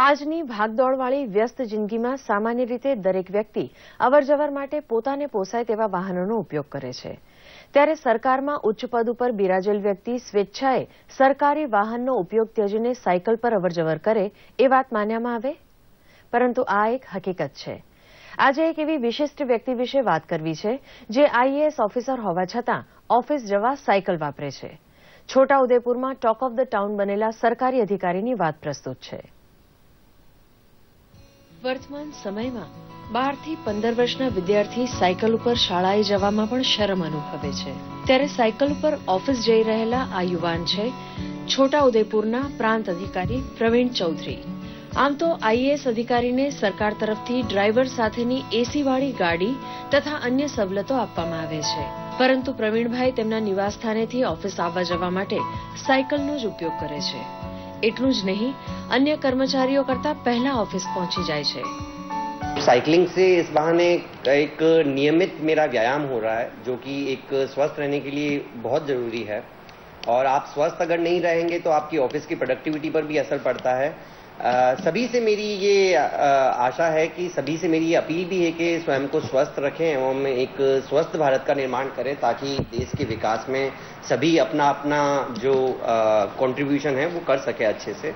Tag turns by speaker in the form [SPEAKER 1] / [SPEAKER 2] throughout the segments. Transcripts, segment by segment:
[SPEAKER 1] આજની ભાગદોડવાળી વ્યસ્ત જિંદગીમાં સામાન્ય રીતે દરેક વ્યક્તિ અવરજવર માટે પોતાને પોસાય તેવા વાહનોનો ઉપયોગ કરે છે. ત્યારે સરકારમાં ઉચ્ચ પદ ઉપર બિરાજેલ વ્યક્તિ સ્વેચ્છાએ સરકારી વાહનનો ઉપયોગ ત્યજીને સાયકલ પર અવરજવર કરે એ વાત માન્યામાં આવે? પરંતુ આ એક હકીકત છે. આજે એક એવી વિશિષ્ટ વ્યક્તિ વિશે વાત કરવી છે, જે આઈએએસ ઓફિસર હોવા છતાં ઓફિસ જવા સાયકલ વાપરે છે. છોટાઉદેપુરમાં ટોક ઓફ ધ ટાઉન બનેલા સરકારી અધિકારીની વાત પ્રસ્તુત છે. વર્તમાન સમયમાં બારથી પંદર વર્ષના વિદ્યાર્થી સાયકલ ઉપર શાળાએ જવામાં પણ શરમ અનુભવે છે. ત્યારે સાયકલ ઉપર ઓફિસ જઈ રહેલા આ યુવાન છે છોટા ઉદેપુરના પ્રાંત અધિકારી પ્રવીણ ચૌધરી. આમ તો આઈએએસ અધિકારીને સરકાર તરફથી ડ્રાઈવર સાથેની એસીવાળી ગાડી તથા અન્ય સવલતો આપવામાં આવે છે. પરંતુ પ્રવીણભાઈ તેમના નિવાસસ્થાનેથી ઓફિસ આવવા જવા માટે સાયકલનો જ ઉપયોગ કરે છે. એટલું જ નહીં અન્ય કર્મચારીઓ કરતા પહેલા ઓફિસ પહોંચી જાય છે
[SPEAKER 2] साइकिलिंग से इस बहाने एक नियमित मेरा व्यायाम हो रहा है जो कि एक स्वस्थ रहने के लिए बहुत ज़रूरी है और आप स्वस्थ अगर नहीं रहेंगे तो आपकी ऑफिस की प्रोडक्टिविटी पर भी असर पड़ता है अ, सभी से मेरी ये अ, आशा है कि सभी से मेरी ये अपील भी है कि स्वयं को स्वस्थ रखें एवं एक स्वस्थ भारत का निर्माण करें ताकि देश के विकास में सभी अपना अपना जो कंट्रीब्यूशन है वो कर सके अच्छे से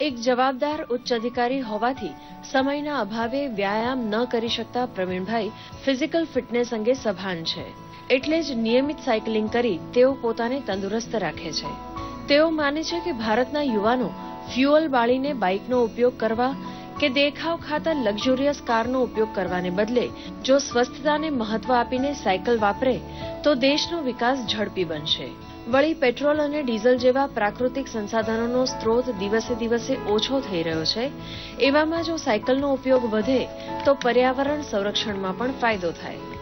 [SPEAKER 1] એક જવાબદાર ઉચ્ચ અધિકારી હોવાથી સમયના અભાવે વ્યાયામ ન કરી શકતા પ્રવીણભાઈ ફિઝિકલ ફિટનેસ અંગે સભાન છે એટલે જ નિયમિત સાયકલિંગ કરી તેઓ પોતાને તંદુરસ્ત રાખે છે તેઓ માને છે કે ભારતના યુવાનો ફ્યુઅલ બાળીને બાઇકનો ઉપયોગ કરવા કે દેખાવ ખાતર લક્ઝુરિયસ કારનો ઉપયોગ કરવાને બદલે જો સ્વસ્થતાને મહત્વ આપીને સાયકલ વાપરે, તો દેશનો વિકાસ ઝડપી બનશે. વળી પેટ્રોલ અને ડીઝલ જેવા પ્રાકૃતિક સંસાધનોનો સ્ત્રોત દિવસે દિવસે ઓછો થઈ રહ્યો છે. એવામાં જો સાયકલનો ઉપયોગ વધે, તો પર્યાવરણ સંરક્ષણમાં પણ ફાયદો થાય.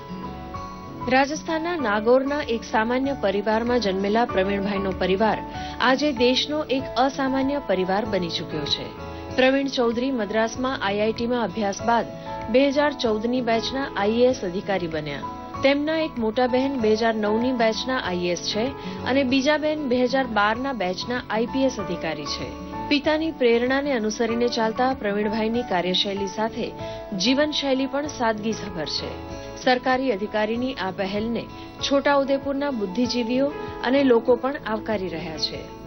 [SPEAKER 1] રાજસ્થાનના નાગોરના એક સામાન્ય પરિવારમાં જન્મેલા પ્રવીણભાઈનો પરિવાર આજે દેશનો એક અસામાન્ય પરિવાર બની ચૂક્યો છે. પ્રવીણ ચૌધરી મદ્રાસમાં આઈઆઈટીમાં અભ્યાસ બાદ બે હજાર ચૌદની બેચના આઈએએસ અધિકારી બન્યા. તેમના એક મોટા બહેન બે હજાર નવની બેચના આઈએએસ છે અને બીજા બહેન બે હજાર બારના બેચના આઈપીએસ અધિકારી છે. પિતાની પ્રેરણાને અનુસરીને ચાલતા પ્રવીણભાઈની કાર્યશૈલી સાથે જીવનશૈલી પણ સાદગીસભર છે. સરકારી અધિકારીની આ પહેલને છોટાઉદેપુરના બુદ્ધિજીવીઓ અને લોકો પણ આવકારી રહ્યા છે.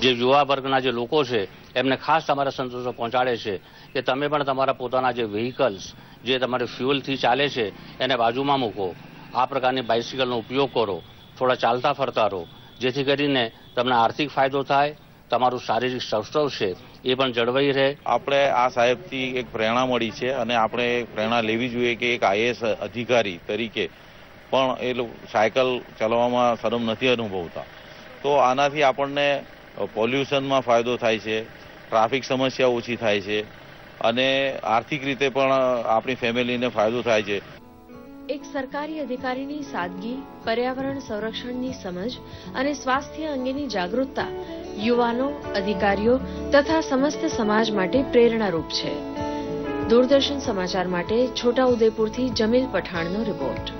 [SPEAKER 3] જે યુવા વર્ગના જે લોકો છે, એમને ખાસ તમારા સંતોષો પહોંચાડે છે કે તમે પણ તમારા પોતાના જે વ્હીકલ્સ જે તમારે ફ્યુઅલથી ચાલે છે, એને બાજુમાં મૂકો. આ પ્રકારની બાઇસિકલનો ઉપયોગ કરો. થોડા ચાલતા ફરતા રહો. જેથી કરીને તમને આર્થિક ફાયદો થાય તમારું શારીરિક સૌષ્ઠવ છે, એ પણ જળવાઈ રહે.
[SPEAKER 4] આપણે આ સાહેબથી એક પ્રેરણા મળી છે અને આપણે પ્રેરણા લેવી જોઈએ કે એક આઈએએસ અધિકારી તરીકે પણ એ લોકો સાયકલ ચલાવવામાં શરમ નથી અનુભવતા. તો આનાથી આપણને પોલ્યુશનમાં ફાયદો થાય છે, ટ્રાફિક સમસ્યા ઓછી થાય છે અને આર્થિક રીતે પણ આપણી ફેમિલીને ફાયદો થાય છે.
[SPEAKER 1] એક સરકારી અધિકારીની સાદગી, પર્યાવરણ સંરક્ષણની સમજ અને સ્વાસ્થ્ય અંગેની જાગૃતતા યુવાનો, અધિકારીઓ તથા સમસ્ત સમાજ માટે પ્રેરણારૂપ છે. દૂરદર્શન સમાચાર માટે છોટાઉદેપુરથી જમીલ પઠાણનો રિપોર્ટ.